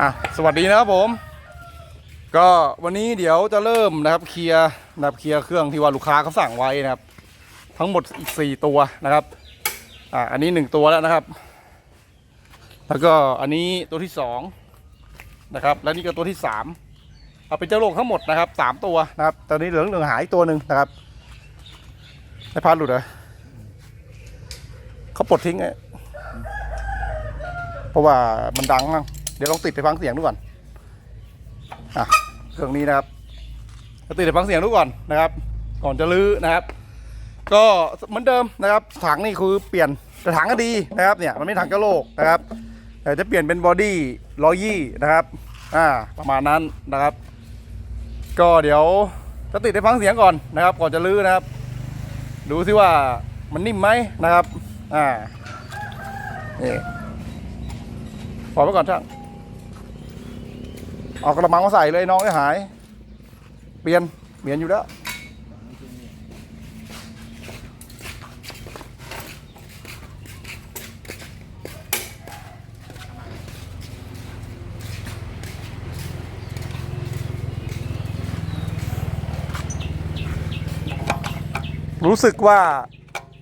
อะสวัสดีนะครับผม ก็วันนี้เดี๋ยวจะเริ่มนะครับเคลียร์นะครับเคลียร์เครื่องที่ว่าลูกค้าเขาสั่งไว้นะครับ ทั้งหมดอีก4ตัวนะครับอะอันนี้1ตัวแล้วนะครับ แล้วก็อันนี้ตัวที่2นะครับ และนี่ก็ตัวที่3เอาเป็นเจ้าโลกทั้งหมดนะครับสามตัวนะครับ ตอนนี้เหลือเหลืองหายตัวหนึ่งนะครับไม่พาดหลุดเหรอเขาปลดทิ้งไงเพราะว่ามันดังมั้ง ดี๋ยวลองติดไปฟังเสียงดูก่อนอะเครื่องนี้นะครับจะติดไปฟังเสียงดูก่อนนะครับ ก่อนจะลื้อนะครับ ก็เหมือนเดิมนะครับ ถังนี่คือเปลี่ยนแต่ถังก็ดีนะครับเนี่ยมันไม่ถังกระโหลกนะครับแต่จะเปลี่ยนเป็นบอดี้ร้อยยี่นะครับอ่าประมาณนั้นนะครับ ก็เดี๋ยวจะติดให้ฟังเสียงก่อนนะครับ ก่อนจะลื้อนะครับ ดูซิว่ามันนิ่มไหมนะครับอ่านี่ปล่อยไว้ก่อนช่าง เอากระมังมาใส่เลยน้องได้หาย เปลี่ยนเปลี่ยนอยู่แล้วรู้สึกว่า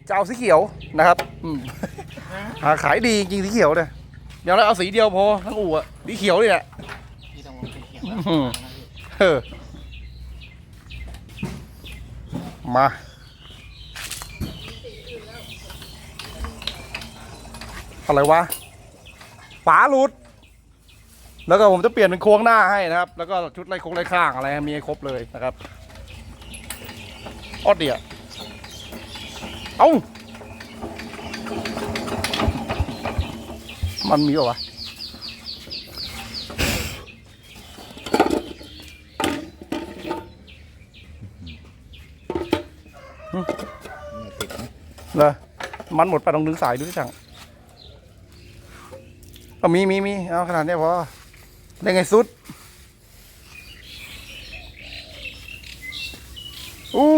จะเอาสีเขียวนะครับหาขายดีจริงสีเขียวเนี่ยเดี๋ยวเราเอาสีเดียวพอทั้งอู่อะสีเขียวนี่แหละ เออมาอะไรวะฝาหลุด แล้วก็ผมจะเปลี่ยนเป็นโค้งหน้าให้นะครับ แล้วก็ชุดไล่โค้งไล่ข้างอะไรมีให้ครบเลยนะครับออดเดียเอ้ามันมีเหรอวะ เนี่ยติดนะ เลยมันหมดไปต้องดึงสายดูที่สั่งก็มีมีมีเอาขนาดนี้พอได้ไงสุดอู้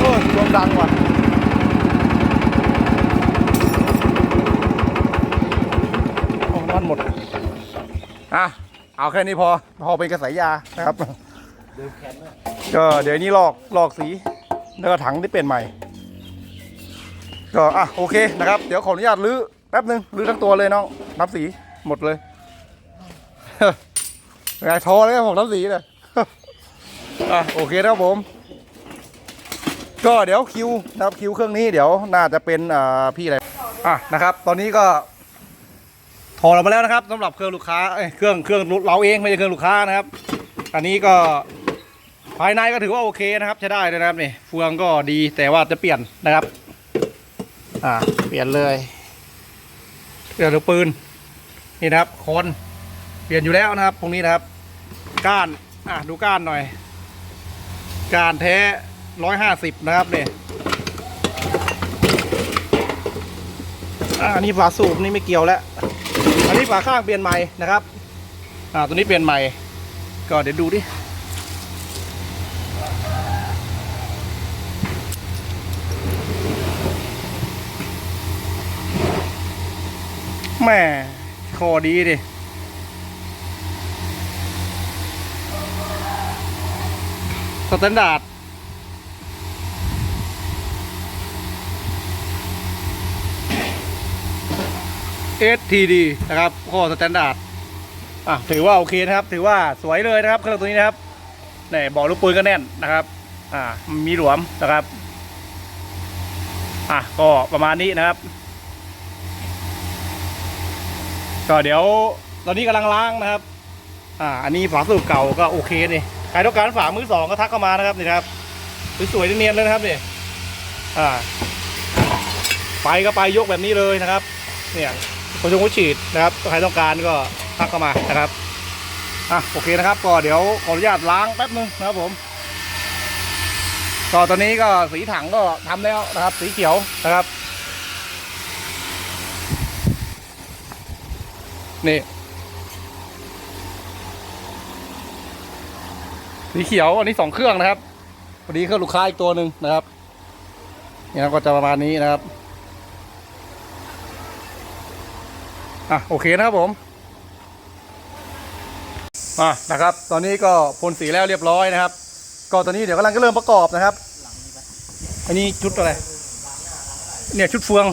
โอ้ยรวมดังว่ะ โอ้น้ำมันหมด อะเอาแค่นี้พอพอเป็นกระสายยานะครับก็เดี๋ยวนี้ลอกลอกสีแล้วก็ถังที่เปลี่ยนใหม่ ก็อะโอเคนะครับ เดี๋ยวขออนุญาตรื้อแป๊บนึงรื้อทั้งตัวเลยน้องนับสีหมดเลยไงทอเลยครับผมนับสีเลยอะโอเคนะครับผม ก็เดี๋ยวคิวนะครับคิวเครื่องนี้เดี๋ยวน่าจะเป็นอ่าพี่อะไรอะนะครับ ตอนนี้ก็ ถอดออกมาแล้วนะครับสำหรับเครื่องลูกค้าเครื่องเครื่องเราเองไม่ใช่เครื่องลูกค้านะครับ อันนี้ก็ภายในก็ถือว่าโอเคนะครับใช้ได้เลยนะครับนี่เฟืองก็ดีแต่ว่าจะเปลี่ยนนะครับ อ่า เปลี่ยนเลยเปลี่ยนลูกปืนนี่นะครับคนเปลี่ยนอยู่แล้วนะครับตรงนี้นะครับ ก้านอะดูก้านหน่อย ก้านแท้ร้อยห้าสิบนะครับเนี่ยอ่าอันนี้ฝาสูบนี่ไม่เกี่ยวแล้ว อันนี้ฝาข้างเปลี่ยนใหม่นะครับ อ่า ตัวนี้เปลี่ยนใหม่ ก็เดี๋ยวดูดิ แม่คอดีดิสแตนดาร์ด STD นะครับข้อสแตนดาร์ดอะถือว่าโอเคนะครับ ถือว่าสวยเลยนะครับเครื่องตัวนี้นะครับนี่บอกลูกปืนก็แน่นนะครับอ่ามีหลวมนะครับอะก็ประมาณนี้นะครับ ก็เดี๋ยวตอนนี้กำลังล้างนะครับ อ่า อันนี้ฝาสูบเก่าก็โอเคนี่ใครต้องการฝามือสองก็ทักเข้ามานะครับนี่ครับสวยๆเนียนๆเลยนะครับนี่อ่า ไปก็ไปยกแบบนี้เลยนะครับ เนี่ย คนชงก็ฉีดนะครับใครต้องการก็ทักเข้ามานะครับอะโอเคนะครับ ก็เดี๋ยวขออนุญาตล้างแป๊บนึงนะครับผมก็ตอนนี้ก็สีถังก็ทำแล้วนะครับ สีเขียวนะครับนี่สีเขียวอันนี้สองเครื่องนะครับพอดีเครื่องลูกค้าอีกตัวหนึ่งนะครับเนี่ยก็จะประมาณนี้นะครับ อะโอเคนะครับผมอะนะครับ ตอนนี้ก็พ่นสีแล้วเรียบร้อยนะครับ ก็ตอนนี้เดี๋ยวกำลังจะเริ่มประกอบนะครับ อันนี้ชุดอะไร เนี่ยชุดเฟือง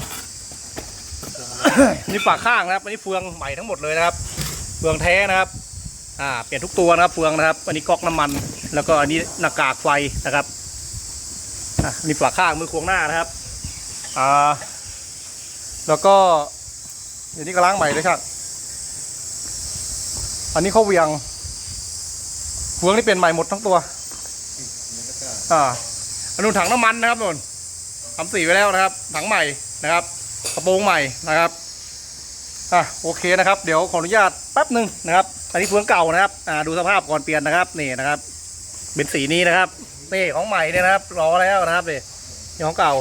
นี่ปากข้างนะครับ อันนี้เฟืองใหม่ทั้งหมดเลยนะครับ เฟืองแท้นะครับ อ่าเปลี่ยนทุกตัวนะครับเฟืองนะครับ อันนี้ก๊อกน้ำมัน แล้วก็อันนี้หน้ากากไฟนะครับ อะอันนี่ฝาข้างมือควงหน้านะครับ อ่า แล้วก็ เดี๋ยวนี้ก็ล้างใหม่เลยครับอันนี้เขาเวียงเฟืองนี่เปลี่ยนใหม่หมดทั้งตัวอ่าอันนู้นถังน้ำมันนะครับนนทำสีไว้แล้วนะครับ ถังใหม่นะครับกระโปรงใหม่นะครับอะโอเคนะครับ เดี๋ยวขออนุญาตแป๊บหนึ่งนะครับ อันนี้เฟืองเก่านะครับอ่าดูสภาพก่อนเปลี่ยนนะครับนี่นะครับ เป็นสีนี้นะครับนี่ของใหม่เนี่ยนะครับรอแล้วนะครับนี่ของเก่า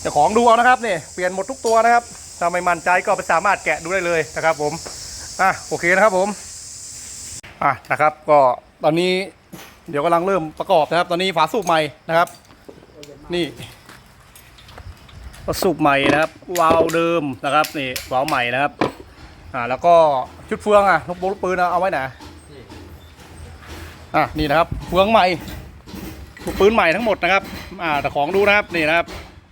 เจ้าของดูเอานะครับนี่เปลี่ยนหมดทุกตัวนะครับ ถ้าไม่มั่นใจก็ไปสามารถแกะดูได้เลยนะครับผมอะโอเคนะครับผมอะนะครับก็ตอนนี้เดี๋ยวกำลังเริ่มประกอบนะครับ ตอนนี้ฝาสูบใหม่นะครับ นี่ฝาสูบใหม่นะครับวาล์วเดิมนะครับนี่วาล์วใหม่นะครับอ่าแล้วก็ชุดเฟืองอะลูกโป่งลูกปืนเอาไว้ไหนอะนี่นะครับเฟืองใหม่ลูกปืนใหม่ทั้งหมดนะครับอ่าแต่ของดูนะครับนี่นะครับ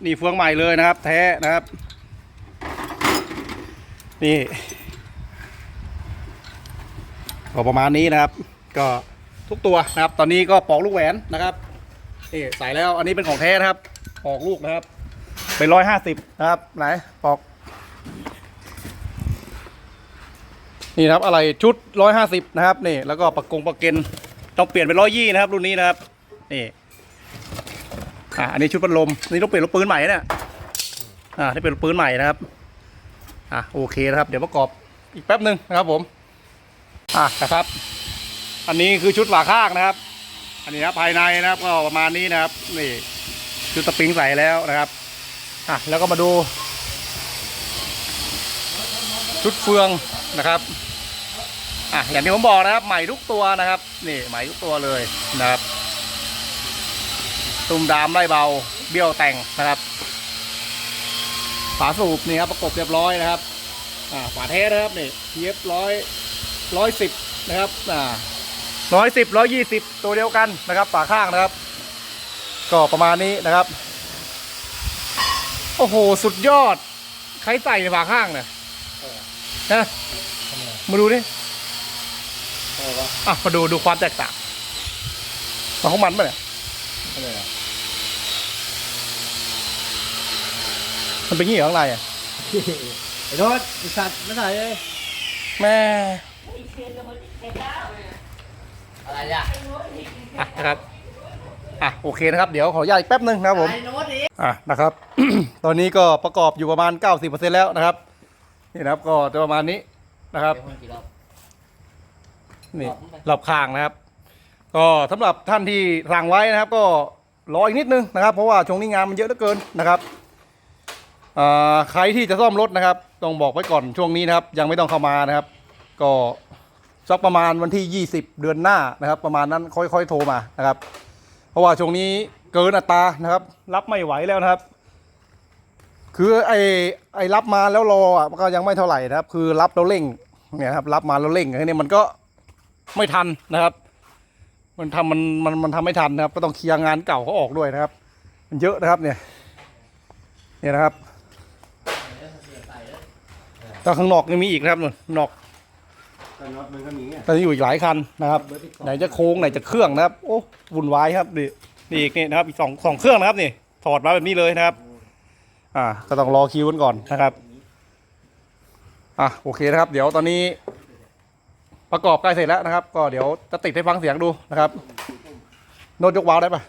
นี่เฟืองใหม่เลยนะครับ แท้นะครับ นี่ก็ประมาณนี้นะครับ ก็ทุกตัวนะครับ ตอนนี้ก็ปอกลูกแหวนนะครับนี่ใส่แล้วอันนี้เป็นของแท้นะครับ ปอกลูกนะครับ เป็นร้อยห้าสิบนะครับไหนปอก นี่นะครับอะไรชุดร้อยห้าสิบนะครับนี่แล้วก็ประกงประเกนต้องเปลี่ยนเป็นร้อยยี่นะครับ รุ่นนี้นะครับนี่อะอันนี้ชุดพัดลมนี่ต้องเปลี่ยนลูกปืนใหม่เนี่ยอ่าที่เป็นลูกปืนใหม่นะครับ อะโอเคนะครับ เดี๋ยวประกอบอีกแป๊บหนึ่งนะครับผม อะนะครับ อันนี้คือชุดฝาข้างนะครับ อันนี้นะภายในนะครับก็ประมาณนี้นะครับ นี่ชุดสปริงใส่แล้วนะครับอะแล้วก็มาดู ชุดเฟืองนะครับอะอย่างที่ผมบอกนะครับ ใหม่ทุกตัวนะครับ นี่ใหม่ทุกตัวเลยนะครับ ตุ้มดามไล่เบาเบี้ยวแต่งนะครับ ฝาสูบนี่ครับประกบเรียบร้อยนะครับอ่าฝาเทสนะครับนี่เทียบร้อยร้อยสิบนะครับอ่าร้อยสิบร้อยยี่สิบตัวเดียวกันนะครับฝาข้างนะครับ ก็ประมาณนี้นะครับ โอ้โห สุดยอด ใครใส่ในฝาข้างเนี่ยนะมาดูดิอะไรวะอะมาดูดูความแตกต่างของมันปะเนี่ย อะไรอะ มันเป็นงี้เหรอข้างในอะไอ้โดดไอ้สัตว์ไม่ใส่เลยแม่อะไรอะอะนะครับอะโอเคนะครับเดี๋ยวขออนุญาตอีกแป๊บหนึ่งนะครับผม ไอ้โน้ตดิอะนะครับ ตอนนี้ก็ประกอบอยู่ประมาณ 90%แล้วนะครับ นี่นะครับก็จะประมาณนี้นะครับเดี๋ยวคนกี่รอบ นี่รอบข้างนะครับ ก็สำหรับท่านที่สั่งไว้นะครับ ก็รออีกนิดนึงนะครับ เพราะว่าช่วงนี้งานมันเยอะเหลือเกินนะครับอ่า ใครที่จะซ่อมรถนะครับ ต้องบอกไว้ก่อนช่วงนี้นะครับ ยังไม่ต้องเข้ามานะครับ ก็สักประมาณวันที่ 20 เดือนหน้านะครับ ประมาณนั้นค่อยๆโทรมานะครับ เพราะว่าช่วงนี้เกินอัตรานะครับ รับไม่ไหวแล้วนะครับ คือไอ้ไอ้รับมาแล้วรออะก็ยังไม่เท่าไหร่นะครับ คือรับแล้วเร่งเนี่ยครับ รับมาแล้วเร่งอันนี้มันก็ไม่ทันนะครับ มันทำมันมันมันทำไม่ทันนะครับ ก็ต้องเคลียร์งานเก่าเขาออกด้วยนะครับ มันเยอะนะครับเนี่ยเนี่ยนะครับ แต่ข้างนอกยังมีอีกนะครับนู่นนอกแต่น็อตมันก็มีอะตอนนี้อยู่อีกหลายคันนะครับ ไหนจะโค้งไหนจะเครื่องนะครับ โอ้วุ่นวายครับนี่นี่อีกนี่นะครับอีกสองสองเครื่องนะครับนี่ถอดมาแบบนี้เลยนะครับ อ่า ก็ต้องรอคิวกันก่อนนะครับอะโอเคนะครับ เดี๋ยวตอนนี้ ประกอบใกล้เสร็จแล้วนะครับ ก็เดี๋ยวจะติดให้ฟังเสียงดูนะครับโน้ตยกวาล์วได้ปะ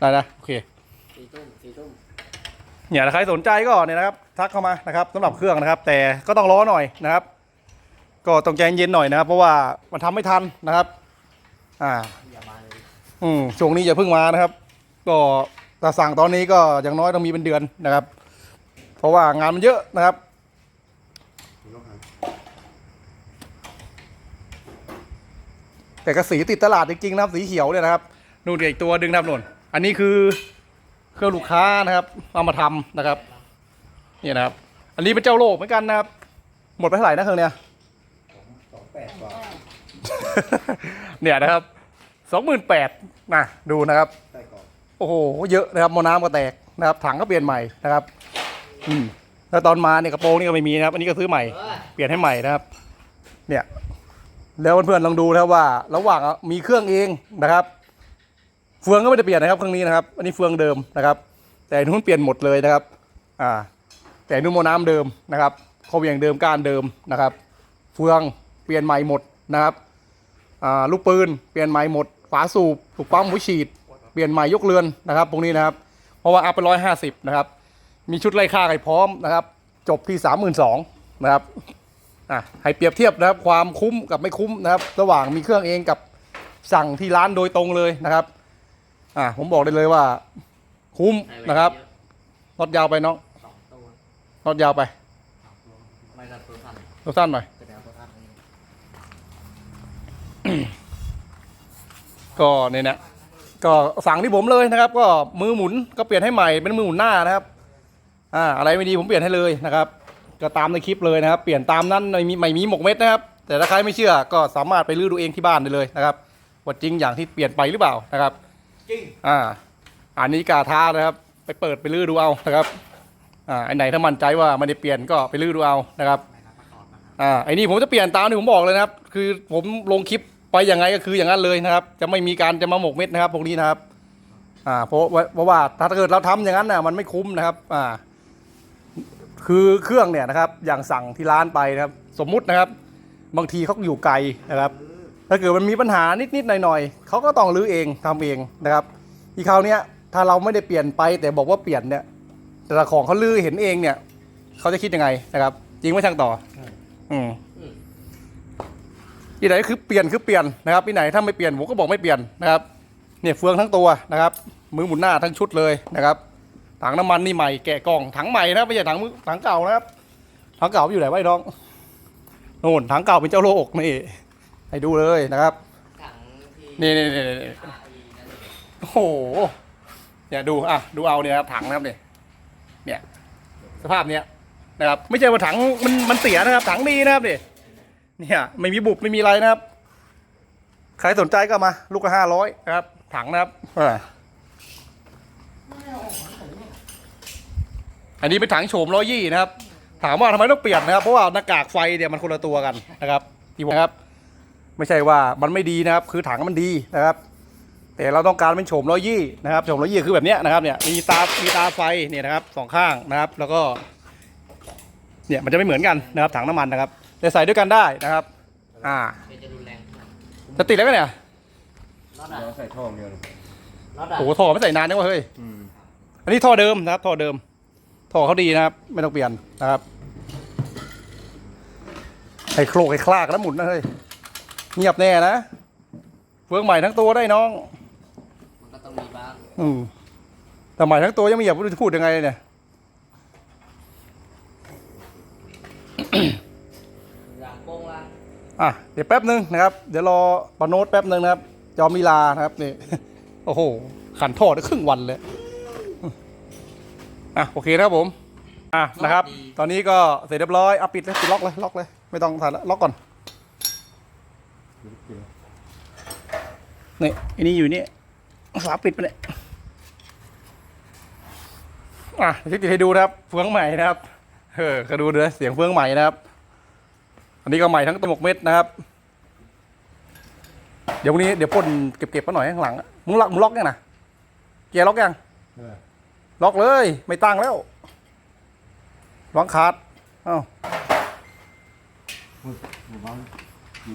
ได้นะโอเค สี่ทุ่มสี่ทุ่ม เนี่ยใครสนใจก็เนี่ยนะครับ ทักเข้ามานะครับสำหรับเครื่องนะครับ แต่ก็ต้องรอหน่อยนะครับ ก็ต้องใจเย็นๆหน่อยนะครับ เพราะว่ามันทำไม่ทันนะครับ อ่าอืมช่วงนี้อย่าเพิ่งมานะครับ ก็ถ้าสั่งตอนนี้ก็อย่างน้อยต้องมีเป็นเดือนนะครับ เพราะว่างานมันเยอะนะครับแต่กระสีติดตลาดจริงๆนะครับสีเขียวเนี่ยนะครับนู่นอีกตัวดึงนะครับนุ่นอันนี้คือ เครื่องลูกค้านะครับ เอามาทำนะครับนี่นะครับ อันนี้เป็นเจ้าโลกเหมือนกันนะครับ หมดไปเท่าไหร่นะเครื่องเนี้ยสองแปดกว่าเนี่ยนะครับสองหมื่นแปดนะดูนะครับใส่กรอบโอ้โหเยอะนะครับหมอน้ำก็แตกนะครับ ถังก็เปลี่ยนใหม่นะครับ อืมแล้วตอนมาเนี่ยกระโปรงนี่ก็ไม่มีนะครับ อันนี้ก็ซื้อใหม่เปลี่ยนให้ใหม่นะครับ เนี่ย แล้วเพื่อนๆลองดูนะครับว่า ระหว่างมีเครื่องเองนะครับ เฟืองก็ไม่ได้เปลี่ยนนะครับครื่องนี้นะครับ อันนี้เฟืองเดิมนะครับ แต่นู้นเปลี่ยนหมดเลยนะครับอ่าแต่นู้นหมน้ำเดิมนะครับเขาเวียงเดิมกานเดิมนะครับ เฟืองเปลี่ยนใหม่หมดนะครับอ่าลูกปืนเปลี่ยนใหม่หมดฝาสูบถูกปั๊มหัวฉีด เปลี่ยนใหม่ยกเรือนนะครับตรงนี้นะครับ เพราะว่าอัพไปร้อยห้าสิบนะครับ มีชุดไล่ค่าไก่พร้อมนะครับ จบที่สามหมื่นสองนะครับอะให้เปรียบเทียบนะครับ ความคุ้มกับไม่คุ้มนะครับ ระหว่างมีเครื่องเองกับสั่งที่ร้านโดยตรงเลยนะครับ อะผมบอกได้เลยว่า คุ้มนะครับน็อตยาวไปน้องสองตัวน็อตยาวไปไม่ก็ตัวสั้นตัวสั้นหน่อยจะแนวตัวสั้นนี่ก็เนี่ยนะก็สั่งที่ผมเลยนะครับ ก็มือหมุนก็เปลี่ยนให้ใหม่เป็นมือหมุนหน้านะครับ อ่า อะไรไม่ดีผมเปลี่ยนให้เลยนะครับ ก็ตามในคลิปเลยนะครับ เปลี่ยนตามนั้นไม่มีไม่มีหมกเม็ดนะครับ แต่ถ้าใครไม่เชื่อก็สามารถไปลื้อดูเองที่บ้านได้เลยนะครับว่าจริงอย่างที่เปลี่ยนไปหรือเปล่านะครับ จริงอ่า อันนี้กาท้านะครับ ไปเปิดไปลื้อดูเอานะครับ อ่าอันไหนถ้ามั่นใจว่าไม่ได้เปลี่ยนก็ไปลื้อดูเอานะครับอ่าไอ้นี่ผมจะเปลี่ยนตามที่ผมบอกเลยนะครับ คือผมลงคลิปไปยังไงก็คืออย่างนั้นเลยนะครับ จะไม่มีการจะมาหมกเม็ดนะครับพวกนี้นะครับ อ่าเพราะว่าเพราะว่าถ้าเกิดเราทำอย่างนั้นน่ะมันไม่คุ้มนะครับ อ่า คือเครื่องเนี่ยนะครับ อย่างสั่งที่ร้านไปนะครับ สมมุตินะครับ บางทีเขาอยู่ไกลนะครับ ถ้าเกิดมันมีปัญหานิดๆหน่อยๆเขาก็ต้องรื้อเองทำเองนะครับ อีกคราวเนี้ยถ้าเราไม่ได้เปลี่ยนไปแต่บอกว่าเปลี่ยนเนี่ยแต่ละของเขาลื้อเห็นเองเนี่ยเขาจะคิดยังไงนะครับ จริงไหมช่างต่อ อืมที่ไหนคือเปลี่ยนคือเปลี่ยนนะครับที่ไหนถ้าไม่เปลี่ยนผมก็บอกไม่เปลี่ยนนะครับ เนี่ยเฟืองทั้งตัวนะครับ มือหมุนหน้าทั้งชุดเลยนะครับถังน้ำมันนี่ใหม่แกะกล่องถังใหม่นะครับไม่ใช่ถังมือถังเก่านะครับถังเก่าอยู่ไหนวะไอ้น้องโน่นถังเก่าเป็นเจ้าโลกนี่ ให้ดูเลยนะครับถังที่นี่นี่นี่นี่ไอ้นั่นโอ้โหเนี่ยดูอะดูเอาเนี่ยครับถังนะครับเนี่ยเนี่ย สภาพเนี้ยนะครับ ไม่ใช่ว่าถังมันมันเสียนะครับ ถังดีนะครับเนี่ยเนี่ยไม่มีบุบไม่มีอะไรนะครับ ใครสนใจก็มา ลูกละห้าร้อยนะครับ ถังนะครับอ่าอันนี้เป็นถังโฉมร้อยยี่นะครับ ถามว่าทำไมต้องเปลี่ยนนะครับ เพราะว่าหน้ากากไฟเนี่ยมันคนละตัวกันนะครับที่ผมนะครับ ไม่ใช่ว่ามันไม่ดีนะครับ คือถังมันดีนะครับ แต่เราต้องการเป็นโฉมร้อยยี่นะครับโฉมร้อยยี่คือแบบเนี้ยนะครับเนี่ยมีตา มีตาไฟเนี่ยนะครับสองข้างนะครับ แล้วก็ เนี่ยมันจะไม่เหมือนกันนะครับ ถังน้ำมันนะครับ แต่ใส่ด้วยกันได้นะครับ อ่าเป็นจะรุนแรงขึ้นมาจะติดแล้วไหมเนี่ยน็อตอะเราใส่ท่อเดียวเลยน็อตอะโอ้โหท่อไม่ใส่นานจังวะเฮ้ยอืมอันนี้ท่อเดิมนะครับ ท่อเดิม ท่อเขาดีนะครับ ไม่ต้องเปลี่ยนนะครับไอ้โครกไอ้คลากแล้วหมุนนะเฮ้ย เงียบแน่นะเฟืองใหม่ทั้งตัวได้น้อง มันก็ต้องมีบ้างอืมแต่ใหม่ทั้งตัวยังไม่เหยียบจะพูดยังไงเนี่ยอย่างโป้งล่างอะเดี๋ยวแป๊บนึงนะครับ เดี๋ยวรอปาโนตแป๊บนึงนะครับ จอมิลานะครับนี่ โอ้โห ขันทอดได้ครึ่งวันเลย อะโอเคนะครับผม อะนะครับ ตอนนี้ก็เสร็จเรียบร้อยเอาปิดเลยปิดล็อกเลยล็อกเลย ไม่ต้องถ่ายละล็อกก่อน นี่อันนี้อยู่นี่ฝาปิดไปเนี่ยอะเดี๋ยวติดให้ดูนะครับเฟืองใหม่นะครับเออก็ดูเลยเสียงเฟืองใหม่นะครับ อันนี้ก็ใหม่ทั้งตมกเม็ดนะครับ เดี๋ยววันนี้เดี๋ยวพ่นเก็บๆมาหน่อยข้างหลังมึงล็อกมึงล็อกยังนะเกียร์ล็อกยังล็อกเลย ไม่ตั้งแล้วล็อกขาดเอ้าหมู่บ้านอยู่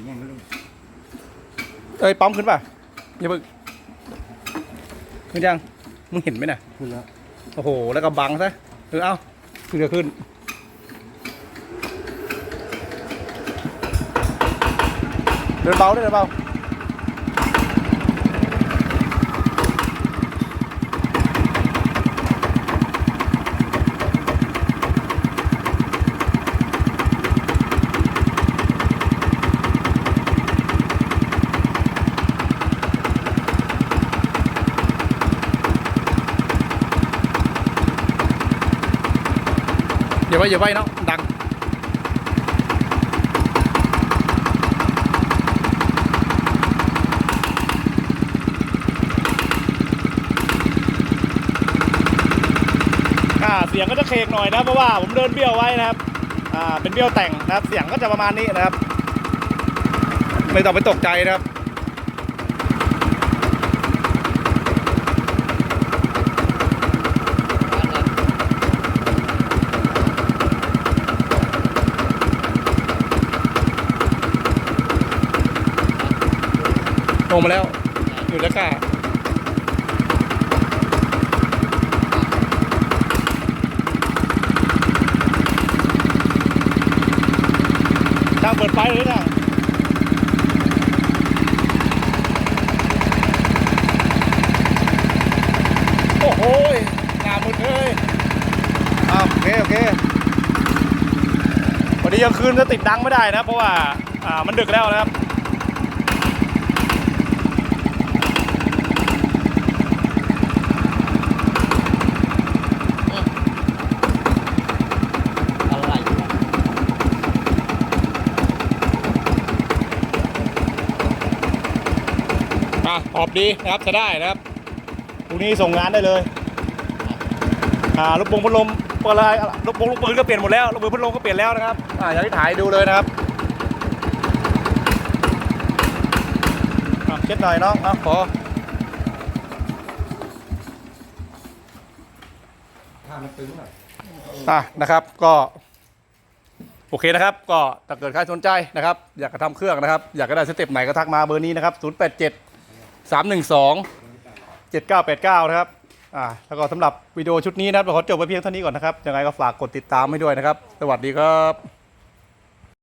เงี้ยก็ต้องเอ้ยปั๊มขึ้นป่ะอย่าเพิ่งขึ้นยังมึงเห็นไหมน่ะขึ้นแล้วโอ้โห แล้วก็บังซะเออเอ้าขึ้นก็ขึ้น เดินเบาด้วยเดินเบา อย่าไว้อย่าไว้เนาะดังอ่าเสียงก็จะเคกหน่อยนะเพราะว่าผมเดินเบี้ยวไว้นะครับอ่าเป็นเบี้ยวแต่งนะครับ เสียงก็จะประมาณนี้นะครับ ไม่ต้องไปตกใจนะครับ งมาแล้ว อยู่แล้วก้าช่าเปิดไฟเลยนะโอ้โหยหน้ามืดเลยอ้าวโอเคโอเควันนี้ยังคืนจะติดดังไม่ได้นะ เพราะว่า อ่า มันดึกแล้วนะครับ อะไรวะ อะออกดีนะครับจะได้นะครับพรุ่งนี้ส่งงานได้เลยอ่าลูกโป่งพัดลมอะไรลูกโป่งลูกปืนก็เปลี่ยนหมดแล้วลูกปืนพัดลมก็เปลี่ยนแล้วนะครับอ่าอย่างที่ถ่ายดูเลยนะครับอะเช็ดหน่อยน้องเอาขอถ้ามันตึงหน่อยอะนะครับก็โอเคนะครับ ก็ถ้าเกิดใครสนใจนะครับ อยากจะทำเครื่องนะครับ อยากจะได้สเต็ปไหนก็ทักมาเบอร์นี้นะครับ 087 312 7989 นะครับ อ่า แล้วก็สำหรับวิดีโอชุดนี้นะครับเราขอจบไปเพียงเท่านี้ก่อนนะครับ ยังไงก็ฝากกดติดตามให้ด้วยนะครับ สวัสดีครับ